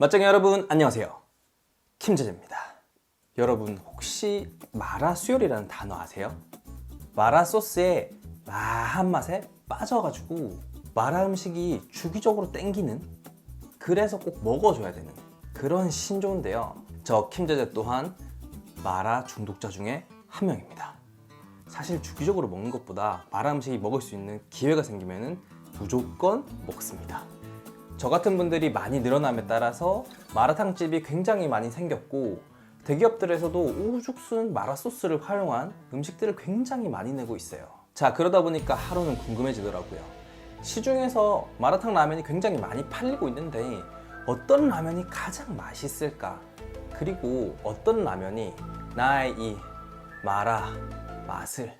맛쟁이 여러분 안녕하세요. 김재재입니다. 여러분 혹시 마라 수요리라는 단어 아세요? 마라 소스에 마한 맛에 빠져가지고 마라 음식이 주기적으로 땡기는? 그래서 꼭 먹어줘야 되는 그런 신조인데요. 저 김재재 또한 마라 중독자 중에 한 명입니다. 사실 주기적으로 먹는 것보다 마라 음식이 먹을 수 있는 기회가 생기면 무조건 먹습니다 저 같은 분들이 많이 늘어남에 따라서 마라탕집이 굉장히 많이 생겼고 대기업들에서도 오죽순 마라 소스를 활용한 음식들을 굉장히 많이 내고 있어요. 자 그러다 보니까 하루는 궁금해지더라고요. 시중에서 마라탕 라면이 굉장히 많이 팔리고 있는데 어떤 라면이 가장 맛있을까? 그리고 어떤 라면이 나의 이 마라 맛을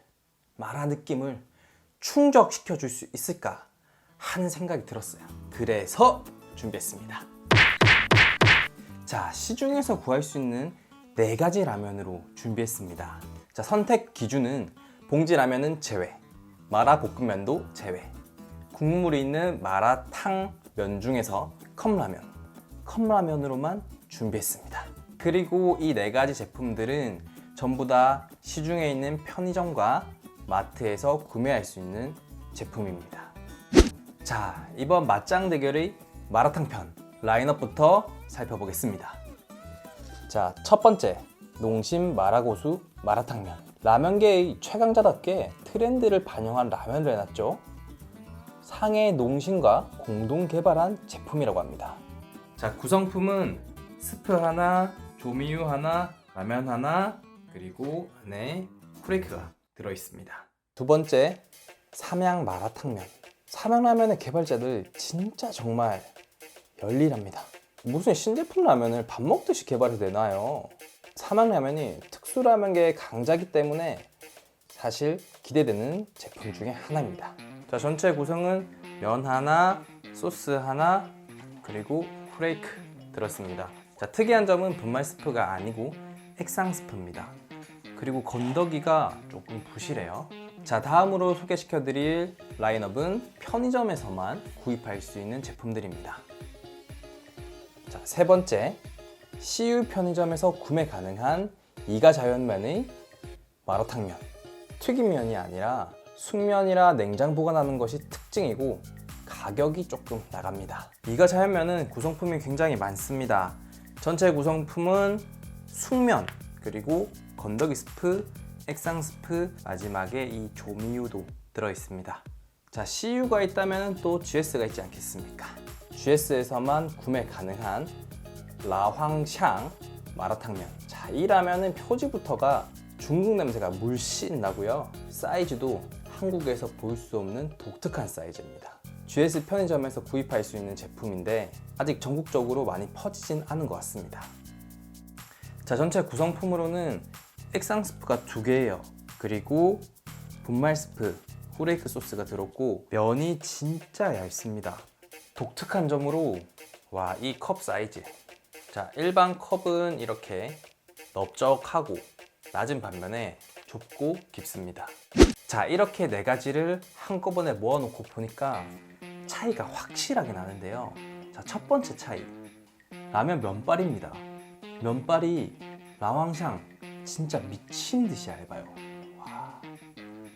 마라 느낌을 충족시켜 줄 수 있을까 하는 생각이 들었어요. 그래서 준비했습니다. 자, 시중에서 구할 수 있는 네 가지 라면으로 준비했습니다. 자, 선택 기준은 봉지 라면은 제외, 마라 볶음면도 제외, 국물이 있는 마라탕 면 중에서 컵라면, 컵라면으로만 준비했습니다. 그리고 이 네 가지 제품들은 전부 다 시중에 있는 편의점과 마트에서 구매할 수 있는 제품입니다. 자, 이번 맞짱 대결의 마라탕 편 라인업부터 살펴보겠습니다. 자, 첫 번째 농심 마라고수 마라탕면. 라면계의 최강자답게 트렌드를 반영한 라면을 해놨죠. 상해 농심과 공동 개발한 제품이라고 합니다. 자, 구성품은 스프 하나, 조미유 하나, 라면 하나, 그리고 안에 프레이크가 들어 있습니다. 두 번째 삼양 마라탕면. 삼양라면의 개발자들 진짜 정말 열일합니다. 무슨 신제품 라면을 밥 먹듯이 개발이 되나요? 삼양라면이 특수라면계의 강자기 때문에 사실 기대되는 제품 중에 하나입니다. 자, 전체 구성은 면 하나, 소스 하나, 그리고 프레이크 들었습니다. 자, 특이한 점은 분말 스프가 아니고 액상 스프입니다. 그리고 건더기가 조금 부실해요. 자, 다음으로 소개시켜드릴 라인업은 편의점에서만 구입할 수 있는 제품들입니다. 자, 세 번째, CU 편의점에서 구매 가능한 이가 자연면의 마라탕면. 튀김면이 아니라 숙면이라 냉장 보관하는 것이 특징이고 가격이 조금 나갑니다. 이가 자연면은 구성품이 굉장히 많습니다. 전체 구성품은 숙면 그리고 건더기 스프, 액상 스프, 마지막에 이 조미유도 들어 있습니다. 자, CU가 있다면 또 GS가 있지 않겠습니까? GS에서만 구매 가능한 라황샹 마라탕면. 자, 이 라면은 표지부터가 중국 냄새가 물씬 나고요. 사이즈도 한국에서 볼 수 없는 독특한 사이즈입니다. GS 편의점에서 구입할 수 있는 제품인데 아직 전국적으로 많이 퍼지진 않은 것 같습니다. 자, 전체 구성품으로는 액상 스프가 두 개예요. 그리고 분말 스프, 후레이크 소스가 들었고 면이 진짜 얇습니다. 독특한 점으로 와, 이 컵 사이즈. 자, 일반 컵은 이렇게 넓적하고 낮은 반면에 좁고 깊습니다. 자, 이렇게 네 가지를 한꺼번에 모아놓고 보니까 차이가 확실하게 나는데요. 자, 첫 번째 차이. 라면 면발입니다. 면발이 라왕샹 진짜 미친 듯이 얇아요. 와,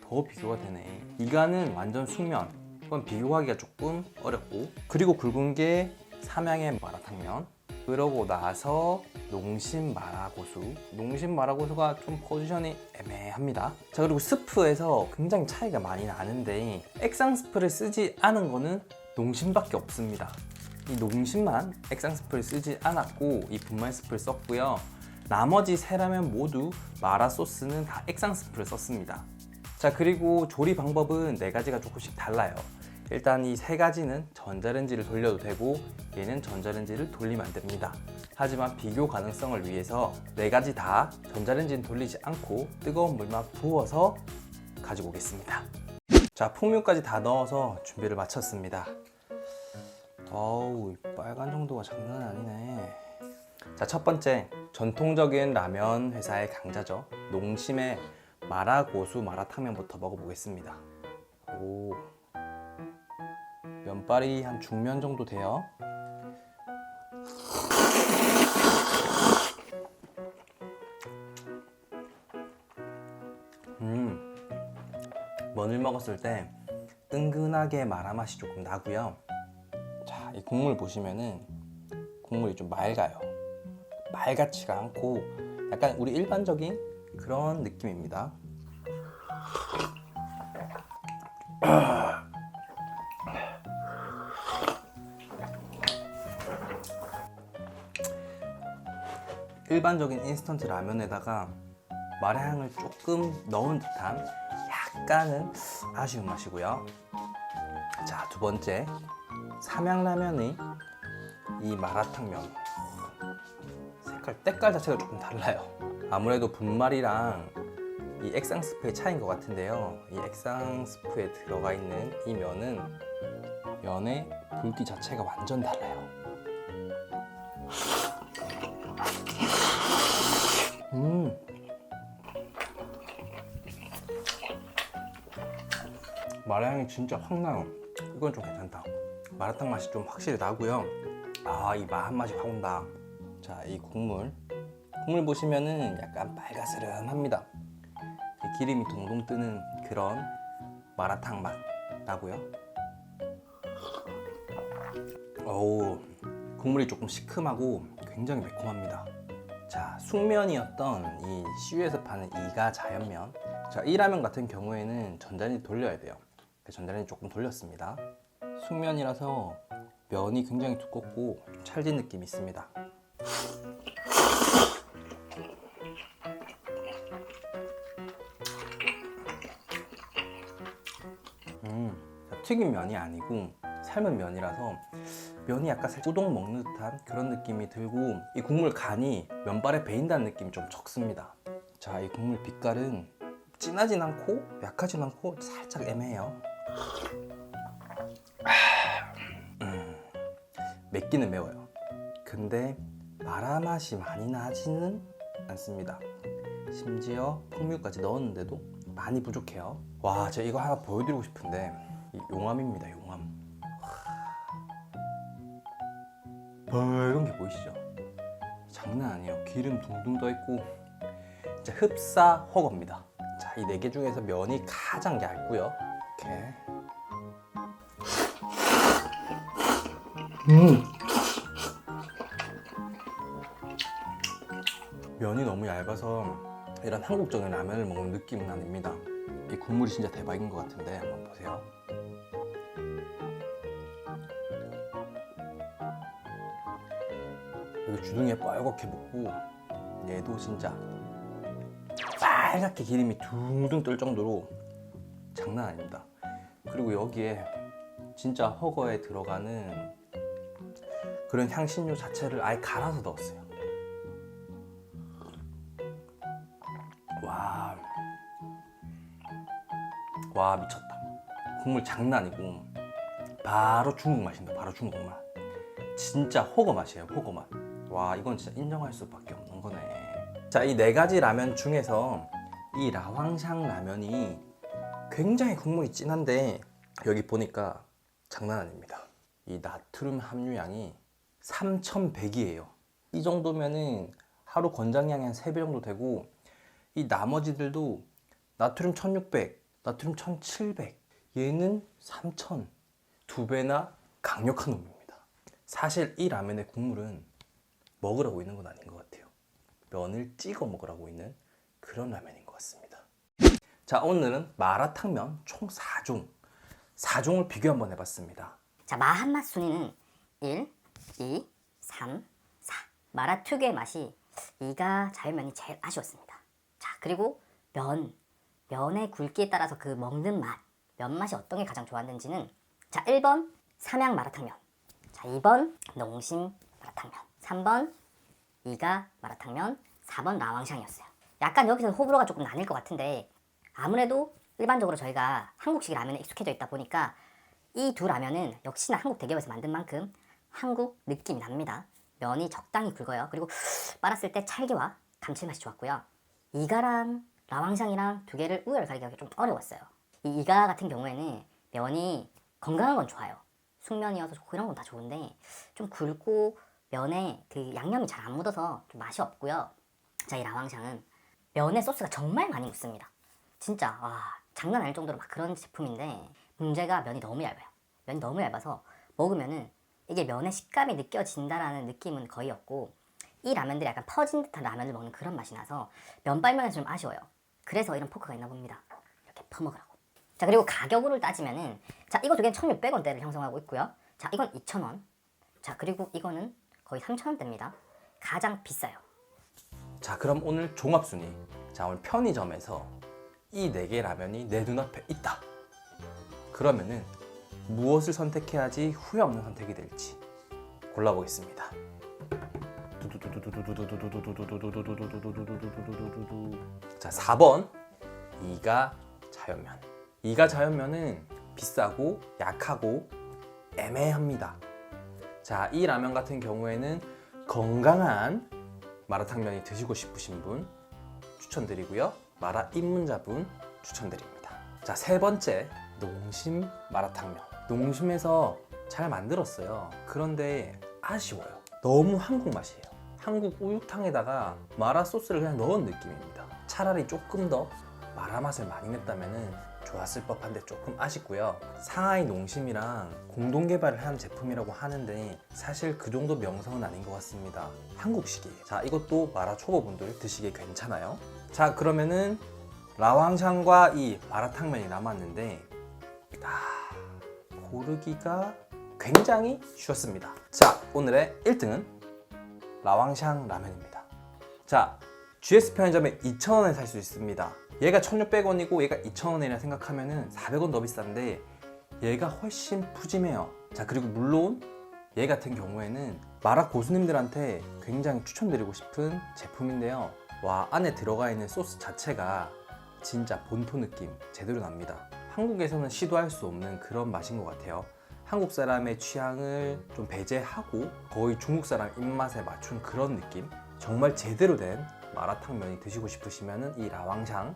더 비교가 되네. 이가는 완전 숙면. 그건 비교하기가 조금 어렵고. 그리고 굵은 게 삼양의 마라탕면. 그러고 나서 농심 마라고수. 농심 마라고수가 좀 포지션이 애매합니다. 자, 그리고 스프에서 굉장히 차이가 많이 나는데 액상 스프를 쓰지 않은 거는 농심밖에 없습니다. 이 농심만 액상 스프를 쓰지 않았고 이 분말 스프를 썼고요. 나머지 세 라면 모두 마라 소스는 다 액상 스프를 썼습니다. 자 그리고 조리 방법은 네 가지가 조금씩 달라요. 일단 이 세 가지는 전자레인지를 돌려도 되고 얘는 전자레인지를 돌리면 안 됩니다. 하지만 비교 가능성을 위해서 네 가지 다 전자레인지는 돌리지 않고 뜨거운 물만 부어서 가지고 오겠습니다. 자 풍미까지 다 넣어서 준비를 마쳤습니다. 어우 이 빨간 정도가 장난 아니네. 자, 첫 번째 전통적인 라면 회사의 강자죠. 농심의 마라고수 마라탕면부터 먹어보겠습니다. 오, 면발이 한 중면 정도 돼요. 음, 면을 먹었을 때 뜬근하게 마라 맛이 조금 나고요. 자, 이 국물 보시면은 국물이 좀 맑아요. 맑았지가 않고 약간 우리 일반적인 그런 느낌입니다. 일반적인 인스턴트 라면에다가 마라향을 조금 넣은 듯한 약간은 아쉬운 맛이고요. 자, 두 번째. 삼양라면의 이 마라탕면. 색깔, 때깔 자체가 조금 달라요. 아무래도 분말이랑 이 액상 스프의 차이인 것 같은데요. 이 액상 스프에 들어가 있는 이 면은 면의 굵기 자체가 완전 달라요. 음. 마라향이 진짜 확 나요. 이건 좀 괜찮다. 마라탕 맛이 좀 확실히 나고요. 아, 이 마한 맛이 확 온다. 자, 이 국물. 국물 보시면은 약간 빨가스름합니다. 이 기름이 동동 뜨는 그런 마라탕 맛 나고요. 어우, 국물이 조금 시큼하고 굉장히 매콤합니다. 자, 숙면이었던 이 CU에서 파는 이가 자연면. 자, 이 라면 같은 경우에는 전자레인지 돌려야 돼요. 그래서 전자레인지 조금 돌렸습니다. 숙면이라서 면이 굉장히 두껍고 찰진 느낌이 있습니다. 음, 자, 튀긴 면이 아니고 삶은 면이라서 면이 약간 살짝 우동 먹는 듯한 그런 느낌이 들고 이 국물 간이 면발에 배인다는 느낌이 좀 적습니다. 자, 이 국물 빛깔은 진하진 않고 약하진 않고 살짝 애매해요. 음, 맵기는 매워요. 근데 마라 맛이 많이 나지는 않습니다. 심지어 풍미까지 넣었는데도 많이 부족해요. 와, 제가 이거 하나 보여드리고 싶은데 이 용암입니다, 용암. 빨간 게 보이시죠? 장난 아니에요. 기름 둥둥 떠 있고 진짜 흡사 허거입니다. 자, 이 네 개 중에서 면이 가장 얇고요. 이렇게. 음. 얇아서 이런 한국적인 라면을 먹는 느낌은 아닙니다. 이 국물이 진짜 대박인 것 같은데 한번 보세요. 여기 주둥이에 빨갛게 묻고 얘도 진짜 빨갛게 기름이 둥둥 뜰 정도로 장난 아닙니다. 그리고 여기에 진짜 허거에 들어가는 그런 향신료 자체를 아예 갈아서 넣었어요. 와, 와 미쳤다. 국물 장난 아니고 바로 중국 맛입니다. 바로 중국 맛. 진짜 허거 맛이에요. 허거 맛. 와 이건 진짜 인정할 수밖에 없는 거네. 자 이 네 가지 라면 중에서 이 라왕샹 라면이 굉장히 국물이 진한데 여기 보니까 장난 아닙니다. 이 나트륨 함유량이 3,100이에요. 이 정도면은 하루 권장량이 한 3배 정도 되고 이 나머지들도 나트륨 1600, 나트륨 1700, 얘는 3000, 두 배나 강력한 놈입니다. 사실 이 라면의 국물은 먹으라고 있는 건 아닌 것 같아요. 면을 찍어 먹으라고 있는 그런 라면인 것 같습니다. 자, 오늘은 마라탕면 총 4종, 4종을 비교 한번 해봤습니다. 자, 마 한 맛 순위는 1, 2, 3, 4. 마라 특유의 맛이 이가 자연면이 제일 아쉬웠습니다. 자, 그리고 면. 면의 굵기에 따라서 그 먹는 맛, 면 맛이 어떤 게 가장 좋았는지는 자, 1번 삼양 마라탕면. 자, 2번 농심 마라탕면. 3번 이가 마라탕면. 4번 라왕샹이었어요. 약간 여기서 호불호가 조금 나뉠 것 같은데 아무래도 일반적으로 저희가 한국식 라면에 익숙해져 있다 보니까 이 두 라면은 역시나 한국 대기업에서 만든 만큼 한국 느낌이 납니다. 면이 적당히 굵어요. 그리고 빨았을 때 찰기와 감칠맛이 좋았고요. 이가랑 라왕샹이랑 두 개를 우열 가리기가 좀 어려웠어요. 이 이가 같은 경우에는 면이 건강한 건 좋아요. 숙면이어서 좋고 이런 건 다 좋은데 좀 굵고 면에 그 양념이 잘 안 묻어서 좀 맛이 없고요. 자, 이 라왕샹은 면에 소스가 정말 많이 묻습니다. 진짜 와 장난 아닐 정도로 막 그런 제품인데 문제가 면이 너무 얇아요. 면이 너무 얇아서 먹으면은 이게 면의 식감이 느껴진다라는 느낌은 거의 없고 이 라면들이 약간 퍼진 듯한 라면을 먹는 그런 맛이 나서 면발면은 좀 아쉬워요. 그래서 이런 포크가 있나 봅니다. 이렇게 퍼먹으라고. 자 그리고 가격으로 따지면은 자 이거 두 개는 1,600원대를 형성하고 있고요. 자 이건 2,000원. 자 그리고 이거는 거의 3,000원대입니다. 가장 비싸요. 자 그럼 오늘 종합순위 자 오늘 편의점에서 이 네 개 라면이 내 눈앞에 있다 그러면은 무엇을 선택해야지 후회 없는 선택이 될지 골라보겠습니다 자 4번 이가 자연면 이가 자연면은 비싸고 약하고 애매합니다 자 이 라면 같은 경우에는 건강한 마라탕면이 드시고 싶으신 분 추천드리고요. 마라 입문자분 추천드립니다. 자, 세 번째 농심 마라탕면. 농심에서 잘 만들었어요. 그런데 아쉬워요. 너무 한국 맛이에요. 한국 우육탕에다가 마라 소스를 그냥 넣은 느낌입니다. 차라리 조금 더 마라 맛을 많이 냈다면은 좋았을 법한데 조금 아쉽고요. 상하이 농심이랑 공동 개발을 한 제품이라고 하는데 사실 그 정도 명성은 아닌 것 같습니다. 한국식이에요. 자, 이것도 마라 초보분들 드시기에 괜찮아요. 자, 그러면은 라왕샹과 이 마라탕면이 남았는데 아, 고르기가 굉장히 쉬웠습니다. 자, 오늘의 1등은 라왕샹 라면입니다. 자, GS 편의점에 2,000원에 살 수 있습니다. 얘가 1,600원이고 얘가 2,000원이라 생각하면은 400원 더 비싼데 얘가 훨씬 푸짐해요. 자, 그리고 물론 얘 같은 경우에는 마라 고수님들한테 굉장히 추천드리고 싶은 제품인데요. 와, 안에 들어가 있는 소스 자체가 진짜 본토 느낌 제대로 납니다. 한국에서는 시도할 수 없는 그런 맛인 것 같아요. 한국 사람의 취향을 좀 배제하고 거의 중국 사람 입맛에 맞춘 그런 느낌? 정말 제대로 된 마라탕면이 드시고 싶으시면 이 라왕샹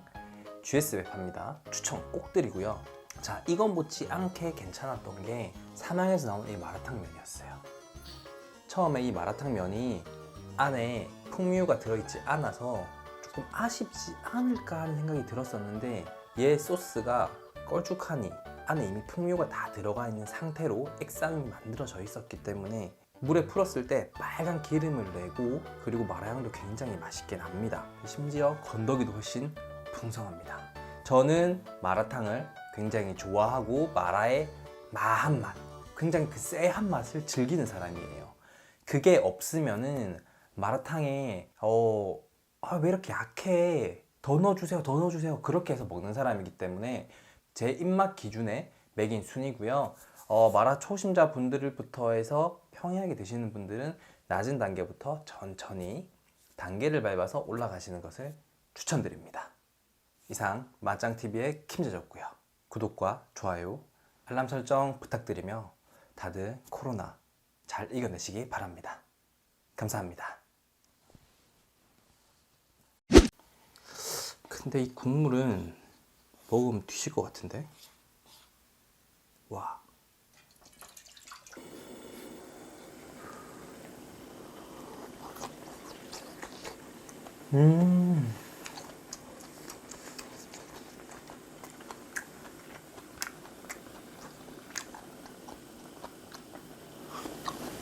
GS에 팝니다. 추천 꼭 드리고요. 자, 이건 못지 않게 괜찮았던 게 삼양에서 나온 이 마라탕면이었어요. 처음에 이 마라탕면이 안에 풍미유가 들어있지 않아서 조금 아쉽지 않을까 하는 생각이 들었었는데 얘 소스가 걸쭉하니 안에 이미 풍미유가 다 들어가 있는 상태로 액상이 만들어져 있었기 때문에 물에 풀었을 때 빨간 기름을 내고 그리고 마라향도 굉장히 맛있게 납니다. 심지어 건더기도 훨씬 풍성합니다. 저는 마라탕을 굉장히 좋아하고 마라의 마한 맛, 굉장히 그 쎄한 맛을 즐기는 사람이에요. 그게 없으면은 마라탕에 어, 아, 왜 이렇게 약해? 더 넣어주세요, 더 넣어주세요. 그렇게 해서 먹는 사람이기 때문에 제 입맛 기준에 매긴 순이고요. 어, 마라 초심자 분들부터 해서 평이하게 드시는 분들은 낮은 단계부터 천천히 단계를 밟아서 올라가시는 것을 추천드립니다. 이상 맛장TV의 김재졌고요. 구독과 좋아요, 알람 설정 부탁드리며 다들 코로나 잘 이겨내시기 바랍니다. 감사합니다. 근데 이 국물은 먹으면 뒤질 것 같은데? 와. 음.